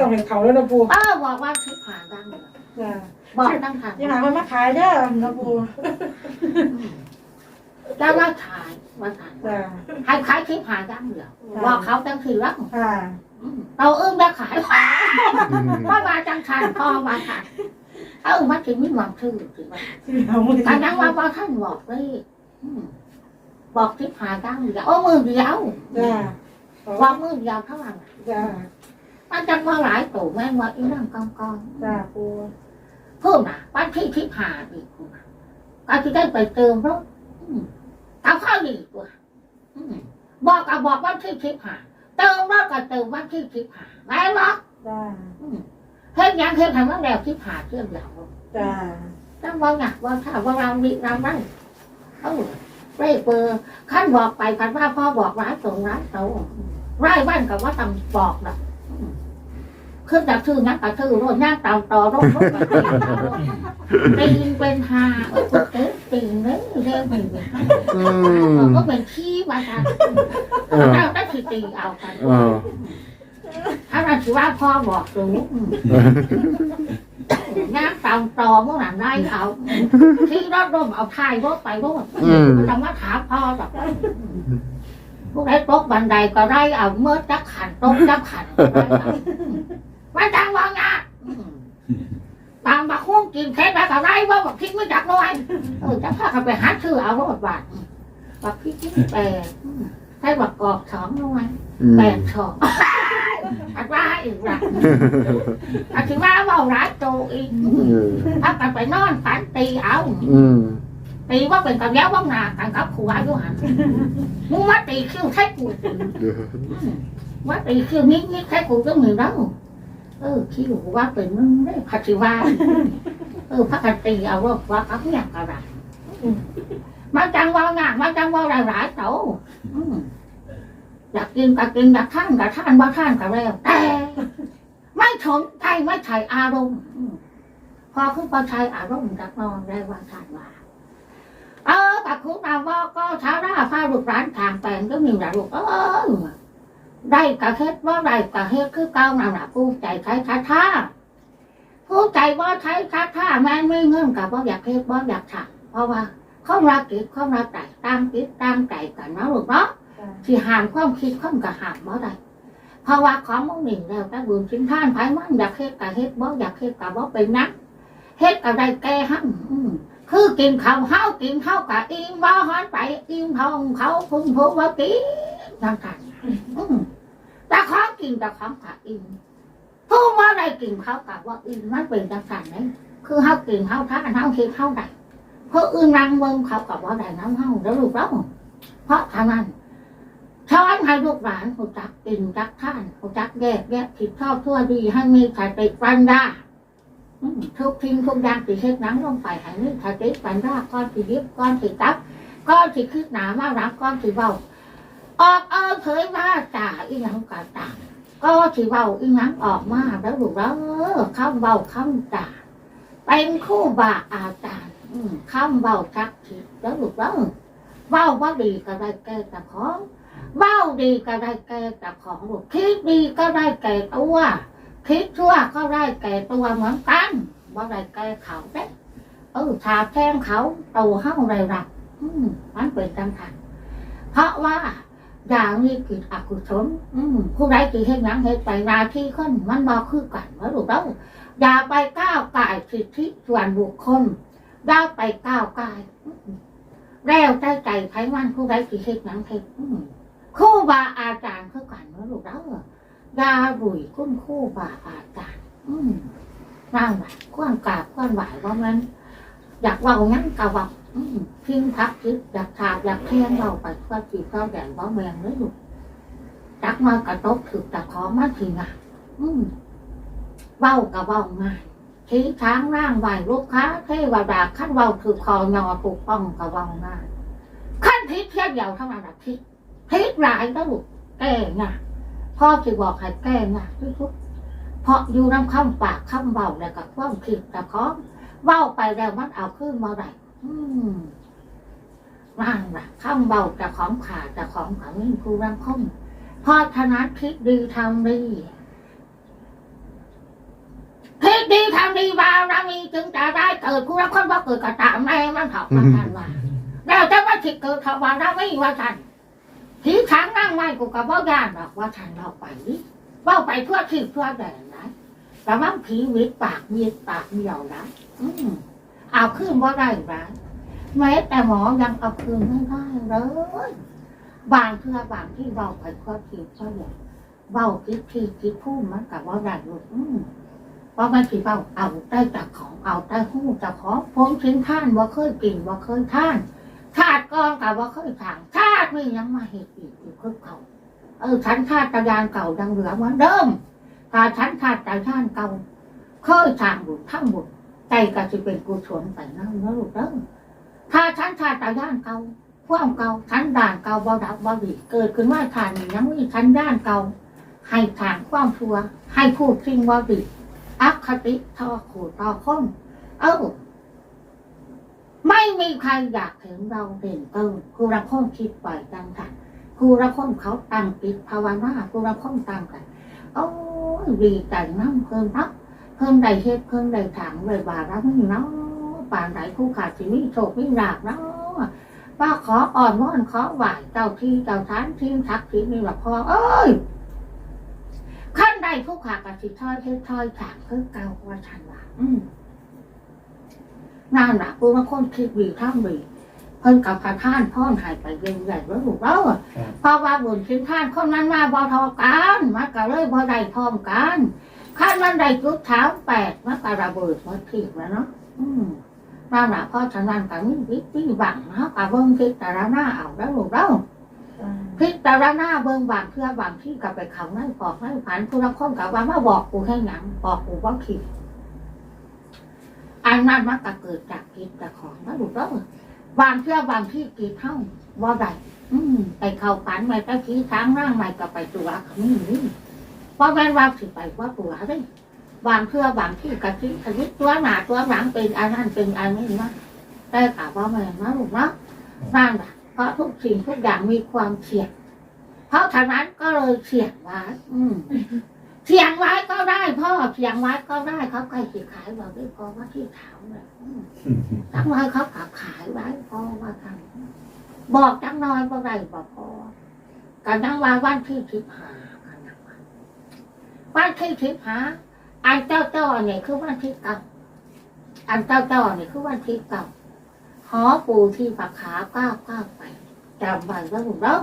สั่นก็ต้องเห็นเขาแล้วนะปูเออบอกว่าทิพหาดังจ้าบอกตั้งทางยังไงมันมาขายเด้อนะปูจะว่าขายว่าขายจ้าให้ขายทิพหาดังเดียวบอกเขาจังคือรักค่ะเราเอื้อมจะขายว่ามาจังทันพอมาทันเออมันถึงมีหวังชื่อถึงว่าที่เราไม่แต่ยังว่าว่าท่านบอกเลยอืมบอกทิพหาดังเดียวโอ้มือเดียวจ้าว่ามือเดียวเท่านั้นจ้า มันจะมาหลายตู่แม่งว่าอีนั่งกองกองจ้าปูเพิ่มนะวันที่ทิพหาอีกคุณนะก็จะได้ไปเติมรถอืมเอาข้าวดีกว่าอืมบอกกับบอกวันที่ทิพหาเติมรถก็เติมวันที่ทิพหาแม่นบ่จ้าอืมเฮ็ดหยังเฮ็ดทำว่าแล้วทิพหาเชื่อมเดียวจ้าตั้งว่าหนักว่าถ้าว่าเรามีเราได้เอ้าเร่เปอร์ขั้นบอกไปกันว่าพ่อบอกร้ายตรงร้ายโตร้ายบ้านกับว่าตำบอกนะ อืมคืองจากชื่อนักกับชื่อรถนั่งตามต่อรถรถกับตีนเป็นหาเออเอ๊ะตีนเนี่ยเรื่องเป็นก็เป็นขี้มาทางเออเราได้คือตีเอากันออถ้าเราถือว่าพ่อบอกรู้นั่งตามต่อเมื่อไหร่ได้เอาที่รถร่มเอาทายรถไปรถอืมมันจะมาถามพ่อหรอกพวกไอ้ตกบันไดก็ได้เอาเมื่อจักขันตกจักขันไมันจังว่าไงอืมตามบักหุ้งกินแค่ไหนก็ได้ว่าบักพริกไม่จักน้อยเออจะพากันไปหาชื่อเอารถบาทบักพริกที่แปดอืมให้บักกอกสองน้อยอืมแปดสองอันว่าอีกละอันที่ว่าเว่าร้ายโตอีกอืมถ้ากันไปนอนฝันตีเอาอืมตีว่าเป็นกับแล้วว่างหนากันกับผัวอยู่หันมึงมาตีคิ้วใช้กูว่าตีคิ้วนิดนิดใช้กูก็มือแล้วเออคิ้วว่าเป็นมึงได้พัชิวาเออพักกันตีเอาว่าว่ากับเนี่ยกระไรมาจังว่างานมาจังว่าหลายหลายๆโตอืมอยากกินก็กินอยากท่านก็ท่านว่าท่านก็แล้วแต่ไม่สนใจไม่ใช่อารมณ์พอขึ้นพอใช้อารมณ์จากนอนได้ว่าท่านว่าเออกับคุณเราว่าก็เช้าหน้าพาลูกร้านทางแปลงก็มีหลายลูกเออ ได้กะเฮ็ดว่าได้กะเฮ็ดคือเก้านั่นแหละผู้ใจใช้ช้าท่าผู้ใจว่าใช้ช้าท่าแม่ไม่เงื่อนกับว่าอยากเฮ็ดว่าอยากทำเพราะว่าเขารักกิจเขารักใจตามกิจตามใจกันนะลูกเนาะจ้าที่ห้ามความคิดคนก็ห้ามบ่ได้เพราะว่าของมึงหนึ่งแล้วแต่บุญชิ้นท่านไผมันอยากเฮ็ดกะเฮ็ดบ่อยากเฮ็ดกะบ่เป็นนักเฮ็ดกะได้แก่หั่นอืมคือกินข้าวเฮากินเฮากะอิ่มบ่ฮอนไปอิ่มท้องเขาพุ่งพูว่ากินจังกันอืม แต่ของกินแต่ของกะอิ่มผู้ว่าได้กินเขากะว่าอิ่มมันเป็นจังกันนี่คือเฮากินเฮาทานเฮาคิดเฮาได้เพราะอื่นรังเบิ่งเขากะว่าได้น้ำเฮาแล้วลูกเราเพราะทางนั้นชอนให้ลูกหลานรู้จักกินจักท่านรู้จักแยกแยะผิดชอบทั่วดีให้มีสติปัญญาทุกทิ้งทุกอย่างสิเฮ็ดนังลงไปให้นึกถ้าติปันราก้อนสิยิบก้อนสิตับก้อนสิคืบหนามารักก้อนสิเบา อกเออเผยว่าจ่าอีหยังกะต่าก็สิเบาอีหยังออกมาแล้วลูกแล้วคำเบาคำจ่าเป็นคู่บาอาจารย์คำเบาชักผิดแล้วลูกแล้วเบาว่าดีก็ได้แก่แต่ของเบาดีก็ได้แก่แต่ของลูกคิดดีก็ได้แก่ตัวคิดชั่วก็ได้แก่ตัวเหมือนกันว่าได้แก่เขาเด้เออชาแท่งเขาตัวห้าไรรับอืมมันเป็นจังทันเพราะว่า อย่างนี้กิจอกุศลอืมผู้ใดกิเห็นยังเห็นไปนาที่คนมันบอคือกันว่าลูกเราอย่าไปก้าวไก่ายสิทธิส่วนบุคคลอย่าไปก้าวไก่ายแล้วใจใจไผมันผู้ใดกิเห็นยังเห็นครู่บาอาจารย์คือกันว่าลูกเรายาบุยคุ้นคู่บาอาจารย์นั่งไหวคว้างกาบคว้างไหวว่ามันอยากว่างั้นกะว่า พิงพักจิตอยากถากอยากแท่งเราไปเพื่อจีบเขาแดงว่าแมงเลยลูกจักมากระตกถือแต่ขอมาทีงานอืมเว้ากะเว้าง่ายชี้ช้างร่างไหวลูกค้าเทวดาขั้นเว้าถือคอยอถูกต้องกะเว้าง่ายขั้นทิศเทียบเดียวเท่านั้นละทิศทิศหลายแล้วลูกแก่ง่าพ่อจะบอกให้แก้งานที่สุดเพราะอยู่น้ำข้ามปากข้ามเบาแล้วก็ความคิดแต่ขอเบาไปแล้วมันเอาขึ้นมาได้อื มร่างแบบข้ามเบาแต่ของขาดแต่ของขังนี่คือร่างคมพราะฉะนั้นคิดดีทำดีดีทำดีบารมีจึงจะได้เกิดคุณละคนว่าเกิดกระตามในมันถอกมาทันว่าแล้วจะว่าที่เกิดทวารรามีว่าทันผีช้างนั่งไม่กูกับว่าย่านหรอกว่าทันเราไปเว่าไปเพื่อที่เพื่อแดนนะแต่ว่าผีวิตปากมีปากเหี่ยวนะอืม เอาขึ้นว่าได้ร้ายแม้แต่หมอยังเอาคืนไม่ได้เลย บางเพื่อบางที่เราไปเพื่อที่เพื่อแดนเบาคิดทีคิดพูดมันกับว่าได้ลูกอืมเพราะมันสิเบาเอาได้จากของเอาได้หู้จากของผมชิ้นท่านว่าเคยกินว่าเคยท่านชาติก่อนกับว่าเคยทางชาตินี้ยังมาเหตุอีกอยู่คือเก่าเออฉันชาติตะยานเก่ายังเหลือเหมือนเดิมถ้าฉันชาติตะยานเก่าเคยทางบุญทั้งบุญ ใจก็จะเป็นกุศลไปนั่นนะลูกเด้อถ้าฉันชาติตะยานเก่าความเก่าฉันด่านเก่าบ่ดับบ่ดีเกิดขึ้นมาทานนี้ยังมีฉันด้านเก่าให้ทางความชั่วให้พูดสิ่งบ่ดีอคติทอขูดต่อคนเอ้าไม่มีใครอยากเห็นเราเด่นเกินครูละคนคิดไปจังค่ะครูละคนเขาตั้งติดภาวนาครูละคนตั้งกันโอ้ยดีใจน้ำเพิ่มนัก เพิ่มได้เฮ็ดเพิ่มได้ถางเลยบาแล้วนี่เนาะป่านไหนคู่ขาดชีวิตโชคไม่หลากเนาะป้าขออ่อนวอนขอไหวเจ้าที่เจ้าทานที่ทักที่นี่หลับพอเอ้ยขั้นใดผู้ขากับสิถ้อยเทถ้อยถามเพิ่งเก่าว่าฉันว่าอืมนั่นแหละกูว่าคนคิดดีท่ามดีเพิ่นกับพระท่านพ่อนหายไปเรื่อยๆแล้วถูกแล้วเพราะว่าบุญชิ้นท่านคนนั้นมาบ่ทอกันมันก็เลยบ่ได้พร้อมกัน ขั้นมันได้จุดเท้าแปดมันก็ระเบิดหมดทีแล้วเนาะอืมนั่นแหละเพราะฉะนั้นก็มีวิธีบังเนาะกับเบิ่งคิดแต่ละหน้าเอาแล้วถูกแล้วพิจารณาเบิ่งบางเพื่อบางที่กับไปเขาไม่ปอกไม่ผันผู้รับข้อกับว่ามาบอกกูให้หยังบอกกูว่าผิดอันนั้นมันก็เกิดจากผิดจากของนะลูกเด้อบางเพื่อบางที่กีเท่าว่าใดอืมไปเข้าฝันไปไปขี้ช้างร่างใหม่ก็ไปตัวขมิ้นนี่ เพราแม่นว่าสิไปว่าตัวได้บางเพื่อบางที่กะทิกะทิตัวหนาตัวหลังเป็นอันนั้นเป็นอันนี้นะแต่กะว่าแม่นนะลูกเนาะนั่นแหละเพราะทุกสิ่งทุกอย่างมีความเสี่ยง เพราะฉะนั้นก็เลยเสี่ยงไว้อืมเสี่ยงไว้ก็ได้พ่อเสี่ยงไว้ก็ได้เขาใกล้สิขายเราด้พอว่าที่ถามเลยทั้งไว้เขาขับขายไว้พ่อว่าทำบอกจังน้อยก็ได้บอกพอกันทั้งวันวันที่สิบหา วันที่สิบห้าอันเจ้าเจ้าเนี่ยคือวันที่เก้าอันเจ้าเจ้าเนี่ยคือวันที่เก้าหอปูที่ปากขาวก้าวก้าวไปจำไว้ว่าถูกแล้ว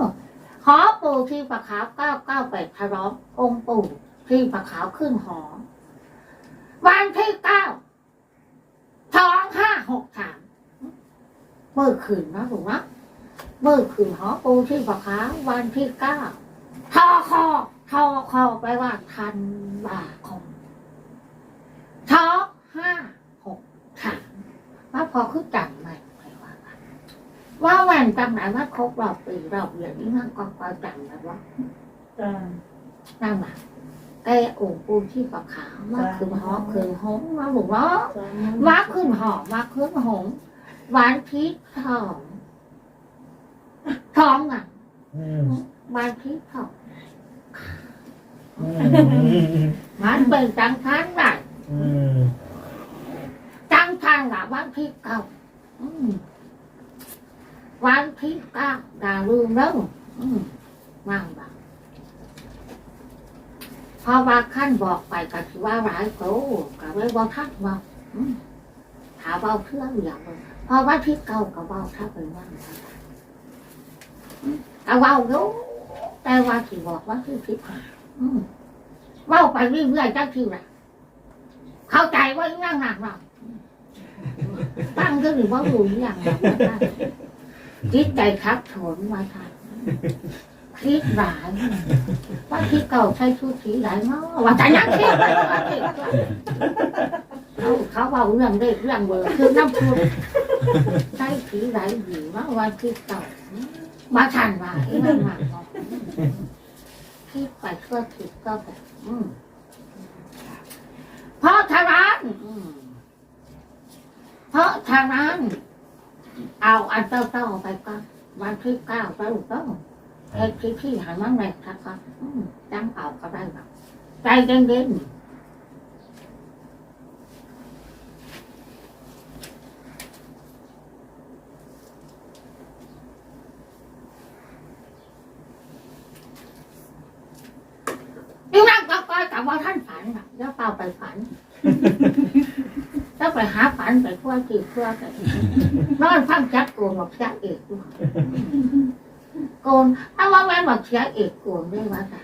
หอปูที่ปากขาวก้าวก้าวไปทะเลาะองค์ปู่ที่ปากขาวขึ้นหอวันที่เก้าสองห้าหกสามเมื่อคืนนะถูกนะเมื่อคืนหอปูที่ปากขาววันที่เก้าทอคอ ทอคอไปลว่าทันบาคมทอห้าหกสามว่าพอคือจำไม่ไม่ว่ากันว่าวันจำไหนว่าครบรอบปีรอบเดือนนี้นั่งก็คอยจำนะว่าจ้านั่งมาแกองค์ปูที่ปากขาวมาขึ้นหอขึ้นหงมาบอกว่ามาขึ้นหอมาขึ้นหงหวานพริกทองทองอะอืมหวานพริกทองอื มมันเป็นจังทันได้อืมจังทันละหวานพริกเก่าอืมหวานพริกเก่าอย่าลืมเด้ออืมนั่งแบบพอว่าขั้นบอกไปก็คือว่าร้ายโตก็เลยบอกท่านว่าอืมถามเอาเพื่อนอย่างเลยพอว่าที่เก่าก็เว่าถ้าเป็นว่าอืมก็เว่าอยู่แต่ว่าที่บอกว่าที่สิบห้าอืม เว่าไปเรื่อยๆจังที่ละเข้าใจว่าอีนั่งหนักเราตั้งก็หรือว่ารู้อย่างไรจิตใจทับโถนมาทานคิดหลายว่าที่เก่าใช้ชุดสีไหนเนาะว่าแต่ยังเที่ยวไปว่าที่เขาเขาเอาเรื่องเด็กเรื่องเบอร์คือน้ำชุใช้สีไหนดีว่าวันที่เก่ามาทันว่าไอ้นั่นมาเนาะ คิดไปเพื่อคิดก็แบบอืมเพราะทางนั้นอืมเพราะทางนั้น เอาอันเต้าๆไปก็วันที่เก้าไปถูกต้องเอ็กที่ที่หันมาแม่ครับครับอืมจำเอาก็ได้แบบใจเย็นๆ ว่าท่านฝันหรอกแล้วเปล่าไปฝัน แล้วไปหาฝันไปทั่วจีบทั่วไปนอนฟังจักโกนบอกเสียเอกด้วยโกนถ้าว่าแม่บอกเสียเอกโกนได้ว่าจ้ะ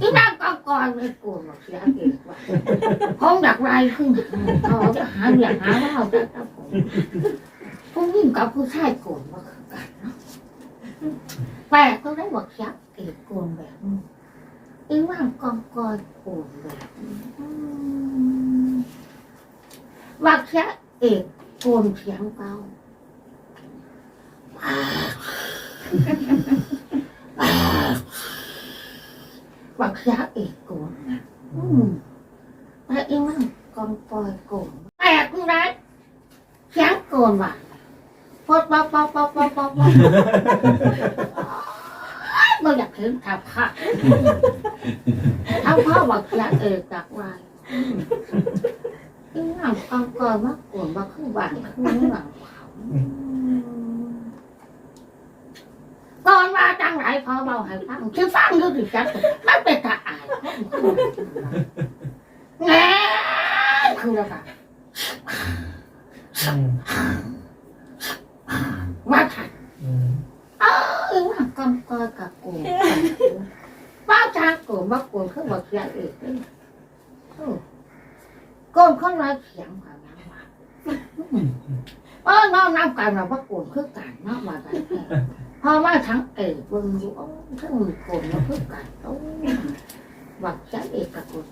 อีนั่งก็กอนเลยโกนบอกเสียเอกว่าคงอยากไรขึ้นเขาจะหาอยากหาว่าเอาแต่ครับผมผู้หญิงกับผู้ชายโกนมาคือกันเนาะแปลกก็ได้บอกเสียเอกโกนแบบนี้ อีว่างกองกอยโอนแบบว่าแค่เอกโกนเสียงเบาว่าแค่เอกโกนนะอืมแต่อีว่างกองกอยโกนแปลกคือไรเสียงโกนว่ะพดป๊อปป๊อปป๊อปป๊อปป๊อปป๊อปไม่อยากเห็นทับค่ะ ทั้งพ่อบอกอยากเอกจากวายอีหลังกองกอยมาก กว่ามาขึ้นบ้านขึ้นหลังเขาก่อนมาจังไรพอเบาให้ฟังคือฟังดูดิจักมันเป็นตาอายแง่คืออะไร อืม มาถัด อืม เออหลังกองกอยกับกูป้าจางกูมากกว่าคือบอกอยากเอกก้นข้างในเขียงกับน้ำมา เออน้องน้ำกันเราว่าโกนคือกันเนาะมาได้แค่พอมา ทั้งเอกเบิ่งอยู่อ๋อทั้งมีโกนมาคือกันโอ้วักใจเอกกับโกน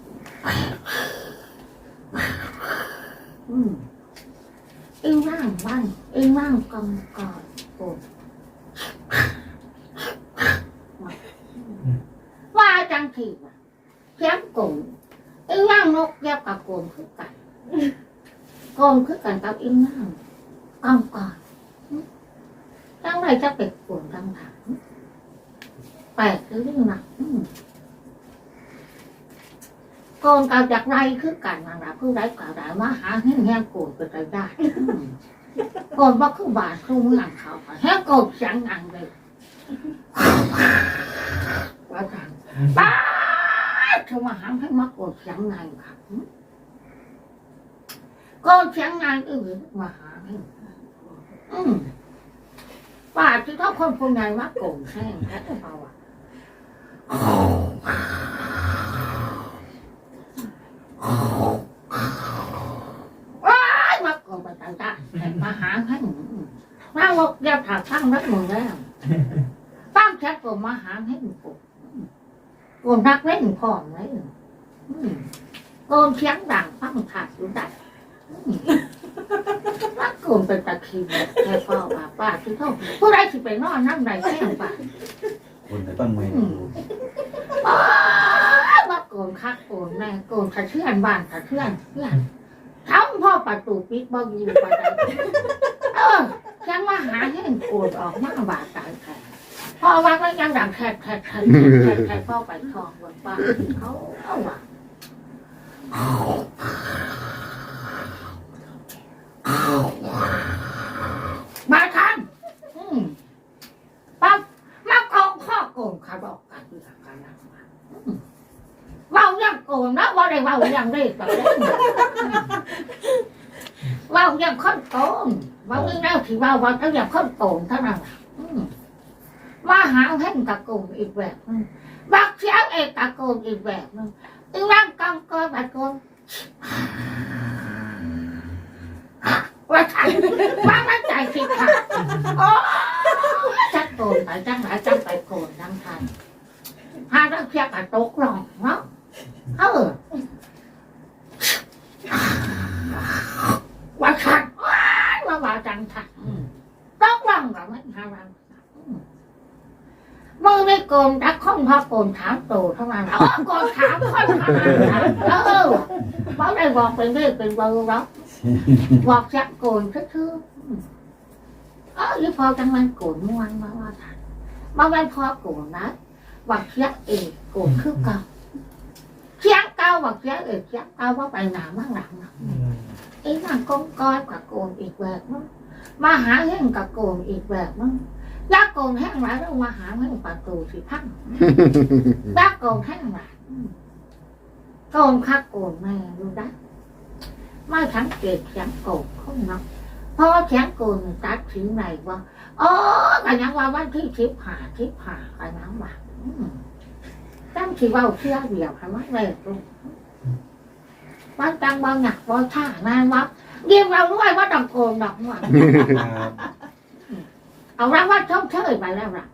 อืมอีร่างบ้านอีร่างกองกอนโกนว่าจังทีว่ะแย้มโกนอีร่างนกแยบกับโกนคือกันโกนคือกันกับอีร่างก้องก่อน จังไรจะเป็ดปวดจังหลังแปลกหรือเรื่องหนักอืมโกนกับจากไรคือกันนั่นแหละผู้ใดกล่าวได้มาหาแห้งแห้งโกนไปได้ได้อืมโกนว่าคือบาดคือเมืองเขาค่ะแห้งโกนเสียงดังเลยว่าจังป้าดเธอมาหาให้มาโกนเสียงไงค่ะอืมโกนเสียงไงอื่นมาหาให้อืม ป่าที่เขาคนคนไหนว่าโกงแห้งแค่เปล่าอะว้ายมาโกงไปต่างได้มาหาให้มาบอกอย่าถามตั้งรักมึงแล้วตั้งแค่โกงมาหาให้มึงกงกงนักเล่นพร้อมเลยอืมโกงเสียงดังฟังขาดอยู่ได้ รักกลุ่มเป็นตะคีแค่พ่อว่าป้าที่เขาผู้ใดที่ไปนอนนั่งใดแค่ป่าคนจะต้องไม่ป้าว่าโกนคักโกนแม่โกนขะเชื่อนบ้านขะเชื่อนเพื่อนทั้งพ่อประตูปิดบ่อยู่ไปได้เออฉันว่าหาให้โกนออกมาบาดตายแค่พ่อว่าก็ยังดังแทกแทกแทกแทกแทกพ่อไปทองบนป้าเขาเอาว่ะ มาทันปั๊บมาโกงข้อโกงขาบอกกันอยู่างการนะอืมเว้ายังโกงนะว่าได้เว้ายังได้แบบนี้เว้ายังค้นโกงเว้าเรื่องแล้วที่ว้าเว่าต้องยังค้นโกงเท่านั้นว่าหาเห็นตะโกงอีกแบบนึงบักเสียเอกตะโกงอีกแบบนึงอีร่างกังก็ตะโกง ว่าทันว่ามันใจสิค่ะโอ้จักโกนไปจังไหนจังไปโกนจังทันพาเราเพียกกับตกหลอกเนาะเออว่าขัดว้ายว่าว่าจังทันอืมต้องลองกับมันหารังมือไม่โกนรักข้องพอโกนถามโตเท่านั้นเออโกนถามข้อนถามเออบอกได้บอกเป็นเรื่องเป็นเบอร์แล้ว บอกจักโกนทื่อเออยี่พอจังมันโกรธม่วนมาว่าทันมาวันพอโกรธนะวักเสียเอกโกรธคือเก่าเสียงเก่าวักเสียเอกเสียงเก่าว่าไปหนามั่งหลังนะอืมอีนั่งกงก้อยกับโกนอีกแบบนึงมาหาเฮ่งกับโกนอีกแบบนึงยักโกนแห้งไรแล้วมาหาเฮ่งประตูสิพังยักโกนแห้งไรอืมโกนคักโกนแม่ดูได้ ไม่สังเกตเสียงโกนเขาเนาะเพราะว่าเสียงโกนนี่ตัดถึงไหนวะอ๋อกันยังว่าวันที่ทิพหาทิพหากันยังว่าอืมตั้งที่ว่าเชื่อเดียวทำไมเลยลูกวันจังบางหนักบอท่านานวับเรียกเราด้วยว่าต้องโกนดอกหวานครับเอารางวัลชมเชยไปแล้วล่ะครับ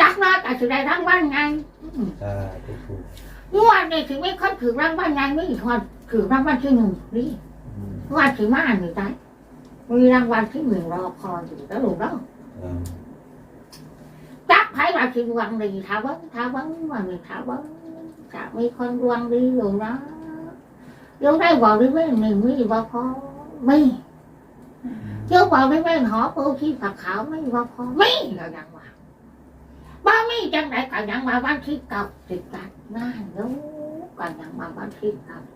จักรนาแต่สิได้รางวัลไงอืมครับทุกคนงวดนี้ถึงไม่ค่อยถือรางวัลไงไม่ค่อย ถือรางวัลที่หนึ่งนี่อืมงวดถือมาหนึ่งได้มีรางวัลที่หนึ่งรอคอยอยู่แล้วลูกเนาะครับจักไพ่ว่าสิดวงดีท้าวันท้าวันว่ามีท้าวันจะมีคนดวงดีอยู่นะอยู่ได้บอกได้ไหมหนึ่งมีว่าพอไม่เจ้าบอกได้ไหมหอปูที่ผักขาวไม่ว่าพอไม่ก็ยังว่าบ้ามีจังไหนก็ยังมาบ้านที่เก่าติดกันง่ายเนาะก็ยังมาบ้านที่เก่าอืม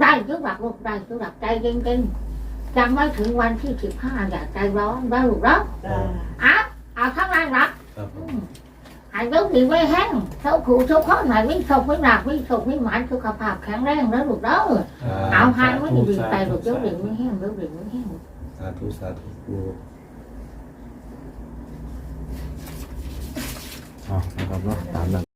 ได้ทุกหลักลูกได้ทุกหลักใจเย็นๆยังไม่ถึงวันที่สิบห้าอย่าใจร้อนได้ลูกเนาะจ้าเอาเอาทั้งนั้นรับครับผมหายรู้ดีไม่แห้งเท่าผูเท่าข้อไหนวิ่งส่งไม่หนักวิ่งส่งไม่หมันสุขภาพแข็งแรงแล้วลูกเด้อเอาหายไม่ดีใจลูกเจ้าเด็กไม่แห้งเจ้าเด็กไม่แห้งสาธุสาธุครูอ๋อนะครับเนาะตามนั้น